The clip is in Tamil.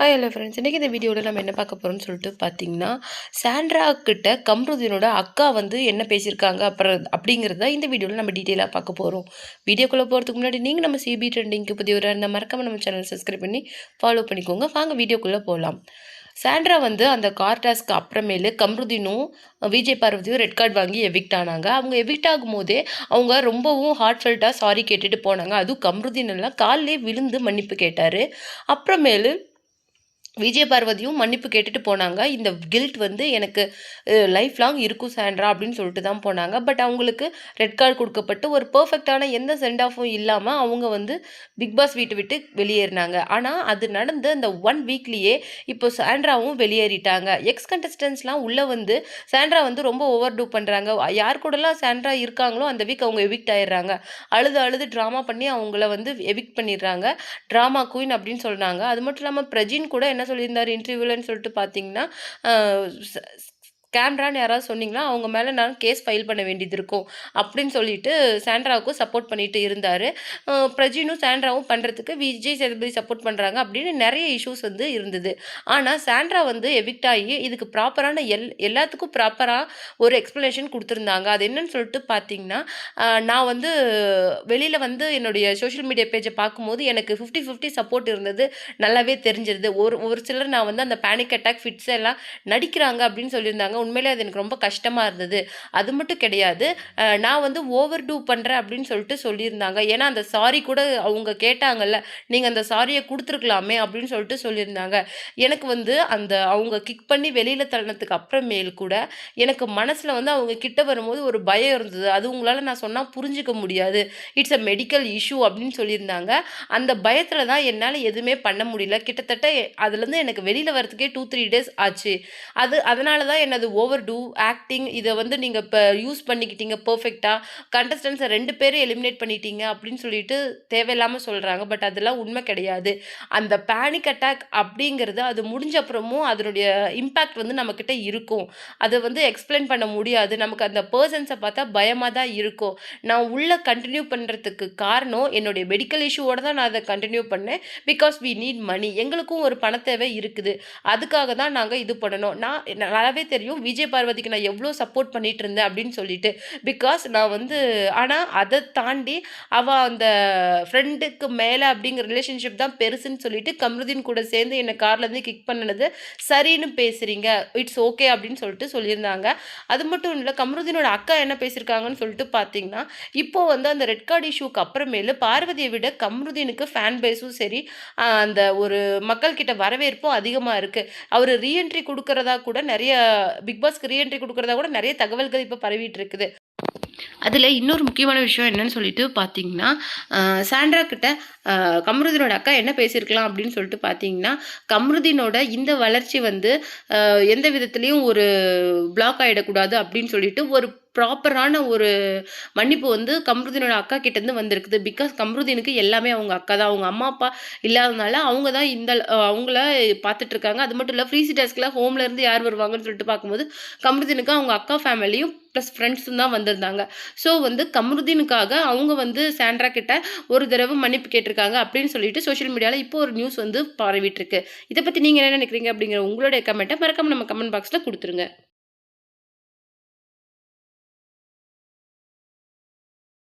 ஹாய் ஹலோ ஃப்ரெண்ட்ஸ் இன்றைக்கி இந்த வீடியோவில் நம்ம என்ன பார்க்க போகிறோம்னு சொல்லிட்டு பார்த்தீங்கன்னா சாண்ட்ரா கிட்ட கம்ருதீனோட அக்கா வந்து என்ன பேசியிருக்காங்க அப்புறம் அப்படிங்கிறத இந்த வீடியோவில் நம்ம டீட்டெயிலாக பார்க்க போகிறோம் வீடியோக்குள்ளே போகிறதுக்கு முன்னாடி நீங்கள் நம்ம சிபி ட்ரெண்டிங்க்கு புதியவராக இருந்தால் மறக்காமல் நம்ம சேனல் சப்ஸ்கிரைப் பண்ணி ஃபாலோ பண்ணிக்கோங்க. வாங்க வீடியோக்குள்ளே போகலாம் சாண்ட்ரா வந்து அந்த கார் டாஸ்க்கு அப்புறமேலு கம்ருதீனும் விஜய் பார்வதியும் ரெட் கார்டு வாங்கி எவிக்ட் ஆனாங்க. அவங்க எவிக்ட் ஆகும் போதே அவங்க ரொம்பவும் ஹார்ட்ஃபெல்ட்டாக சாரி கேட்டுட்டு போனாங்க. அதுவும் கம்ருதீன் எல்லாம் காலிலே விழுந்து மன்னிப்பு கேட்டார். அப்புறமேலு விஜய் பார்வதியும் மன்னிப்பு கேட்டுட்டு போனாங்க. இந்த கில்ட் வந்து எனக்கு லைஃப் லாங் இருக்கும் சாண்ட்ரா அப்படின்னு சொல்லிட்டு தான் போனாங்க. பட் அவங்களுக்கு ரெட் கார்டு கொடுக்கப்பட்டு ஒரு பர்ஃபெக்டான எந்த சென்ட் ஆஃபும் இல்லாமல் அவங்க வந்து பிக் பாஸ் வீட்டை விட்டு வெளியேறினாங்க. ஆனால் அது நடந்து அந்த ஒன் வீக்லேயே இப்போ சாண்ட்ராவும் வெளியேறிட்டாங்க. எக்ஸ் கண்டஸ்டன்ஸ்லாம் உள்ளே வந்து சாண்ட்ரா வந்து ரொம்ப ஓவர் டூ பண்ணுறாங்க யார் கூடலாம் சாண்ட்ரா இருக்காங்களோ அந்த வீக் அவங்க எவிக்ட் ஆயிடுறாங்க. அழுது அழுது ட்ராமா பண்ணி அவங்கள வந்து எவிக்ட் பண்ணிடுறாங்க. ட்ராமா குயின் அப்படின்னு சொல்கிறாங்க அது மட்டும் இல்லாமல் பிரஜின் கூட என்ன சொல்லியிருந்தார் இன்டர்வியூலன்னு சொல்லிட்டு பார்த்தீங்கன்னா கேமரான்னு யாராவது சொன்னீங்கன்னா அவங்க மேலே நான் கேஸ் ஃபைல் பண்ண வேண்டியது இருக்கும். அப்படின்னு சொல்லிட்டு சாண்ட்ராவுக்கும் சப்போர்ட் பண்ணிட்டு இருந்தார். பிரஜினும் சாண்ட்ராவும் பண்ணுறதுக்கு விஜய் சேதுபதி சப்போர்ட் பண்ணுறாங்க அப்படின்னு நிறைய இஷ்யூஸ் வந்து இருந்தது. ஆனால் சாண்ட்ரா வந்து எவிக்ட் ஆகி இதுக்கு ப்ராப்பரான எல் எல்லாத்துக்கும் ப்ராப்பராக ஒரு எக்ஸ்ப்ளனேஷன் கொடுத்துருந்தாங்க. அது என்னன்னு சொல்லிட்டு பார்த்தீங்கன்னா நான் வந்து வெளியில் வந்து என்னுடைய சோஷியல் மீடியா பேஜை பார்க்கும்போது எனக்கு ஃபிஃப்டி ஃபிஃப்டி சப்போர்ட் இருந்தது. நல்லாவே தெரிஞ்சிருது. ஒரு ஒரு சிலர் நான் வந்து அந்த பேனிக் அட்டாக் ஃபிட்ஸ் எல்லாம் நடிக்கிறாங்க அப்படின்னு சொல்லியிருந்தாங்க. உண்மையிலே அது எனக்கு ரொம்ப கஷ்டமாக இருந்தது. அது மட்டும் கிடையாது. நான் வந்து ஓவர் டூ பண்ணுறேன் அப்படின்னு சொல்லிட்டு சொல்லியிருந்தாங்க. ஏன்னா அந்த சாரி கூட அவங்க கேட்டாங்கல்ல நீங்கள் அந்த சாரியை கொடுத்துருக்கலாமே அப்படின்னு சொல்லிட்டு சொல்லியிருந்தாங்க. எனக்கு வந்து அந்த அவங்க கிக் பண்ணி வெளியில் தள்ளினதுக்கு அப்புறமேல் கூட எனக்கு மனசில் வந்து அவங்க கிட்ட வரும்போது ஒரு பயம் இருந்தது. அது உங்களால் நான் சொன்னால் புரிஞ்சிக்க முடியாது. இட்ஸ் அ மெடிக்கல் இஷ்யூ அப்படின்னு சொல்லியிருந்தாங்க. அந்த பயத்தில் தான் என்னால் எதுவுமே பண்ண முடியல. கிட்டத்தட்ட அதுலேருந்து எனக்கு வெளியில் வரத்துக்கே டூ த்ரீ டேஸ் ஆச்சு. அது அதனால தான் எனது ஓவர் டூ ஆக்டிங் இதை வந்து நீங்கள் இப்போ யூஸ் பண்ணிக்கிட்டீங்க பர்ஃபெக்டாக கண்டஸ்டன்ஸை ரெண்டு பேரும் எலிமினேட் பண்ணிட்டீங்க அப்படின்னு சொல்லிட்டு தேவையில்லாமல் சொல்கிறாங்க பட் அதெல்லாம் உண்மை கிடையாது. அந்த பேனிக் அட்டாக் அப்படிங்கிறது அது முடிஞ்ச அப்புறமும் அதனுடைய இம்பேக்ட் வந்து நம்மக்கிட்ட இருக்கும். அதை வந்து எக்ஸ்பிளைன் பண்ண முடியாது. நமக்கு அந்த பர்சன்ஸை பார்த்தா பயமாக தான் இருக்கும். நான் உள்ளே கண்டினியூ பண்ணுறதுக்கு காரணம் என்னுடைய மெடிக்கல் இஷ்யூவோடு தான் நான் அதை கண்டினியூ பண்ணேன். பிகாஸ் வி நீட் மணி எங்களுக்கும் ஒரு பணத்தேவை இருக்குது. அதுக்காக தான் நாங்கள் இது பண்ணணும். நான் நல்லாவே தெரியும். விஜய் பார்வதிக்கு நான் எவ்வளோ சப்போர்ட் பண்ணிட்டு இருந்தேன் அப்படின்னு சொல்லிட்டு பிகாஸ் நான் வந்து ஆனால் அதை தாண்டி அவள் அந்த ஃப்ரெண்டுக்கு மேலே அப்படிங்கிற ரிலேஷன்ஷிப் தான் பெருசுன்னு சொல்லிட்டு கம்ருதீன் கூட சேர்ந்து என்னை கார்லேருந்து கிக் பண்ணினது. சரின்னு பேசுகிறீங்க இட்ஸ் ஓகே அப்படின்னு சொல்லிட்டு சொல்லியிருந்தாங்க. அது மட்டும் இல்லை கம்ருதீனோட அக்கா என்ன பேசியிருக்காங்கன்னு சொல்லிட்டு பார்த்தீங்கன்னா இப்போ வந்து அந்த ரெட் கார்டு இஷ்யூக்கு அப்புறமேலு பார்வதியை விட கம்ருதீனுக்கு ஃபேன் பேஸும் சரி அந்த ஒரு மக்கள்கிட்ட வரவேற்பும் அதிகமாக இருக்குது அவர் ரீஎன்ட்ரி கொடுக்குறதா கூட நிறைய பிக் பாஸ்க்கு ரீஎன்ட்ரி கொடுக்குறதா கூட நிறைய தகவல்கள் இப்போ பரவிட்டு இருக்குது அதில் இன்னொரு முக்கியமான விஷயம் என்னன்னு சொல்லிட்டு பார்த்தீங்கன்னா சாண்ட்ரா கிட்ட கம்ருதீனோட அக்கா என்ன பேசியிருக்கலாம் அப்படின்னு சொல்லிட்டு பார்த்தீங்கன்னா கம்ருதீனோட இந்த வளர்ச்சி வந்து எந்த விதத்துலேயும் ஒரு பிளாக் ஆகிடக்கூடாது அப்படின்னு சொல்லிட்டு ஒரு ப்ராப்பரான ஒரு மன்னிப்பு வந்து கம்ருதீனோட அக்கா கிட்டேருந்து வந்திருக்குது. பிகாஸ் கம்ருதீனுக்கு எல்லாமே அவங்க அக்கா தான். அவங்க அம்மா அப்பா இல்லாதனால அவங்க தான் இந்த அவங்கள பார்த்துட்ருக்காங்க அது மட்டும் இல்லை ஃப்ரீ சீட்டர்ஸ்க்குலாம் ஹோம்லேருந்து யார் வருவாங்கன்னு சொல்லிட்டு பார்க்கும்போது கம்ருதீனுக்கு அவங்க அக்கா ஃபேமிலியும் ப்ளஸ் ஃப்ரெண்ட்ஸும் தான் வந்திருந்தாங்க. ஸோ வந்து கம்ருதீனுக்காக அவங்க வந்து சாண்ட்ரா கிட்ட ஒரு தடவை மன்னிப்பு கேட்டிருக்காங்க அப்படின்னு சொல்லிட்டு சோஷியல் மீடியாவில் இப்போ ஒரு நியூஸ் வந்து பரவிட்டு இருக்கு. இதை பற்றி நீங்கள் என்ன நினைக்கிறீங்க அப்படிங்கிற உங்களுடைய கமெண்ட்டை மறக்காம நம்ம கமெண்ட் பாக்ஸில் கொடுத்துருங்க.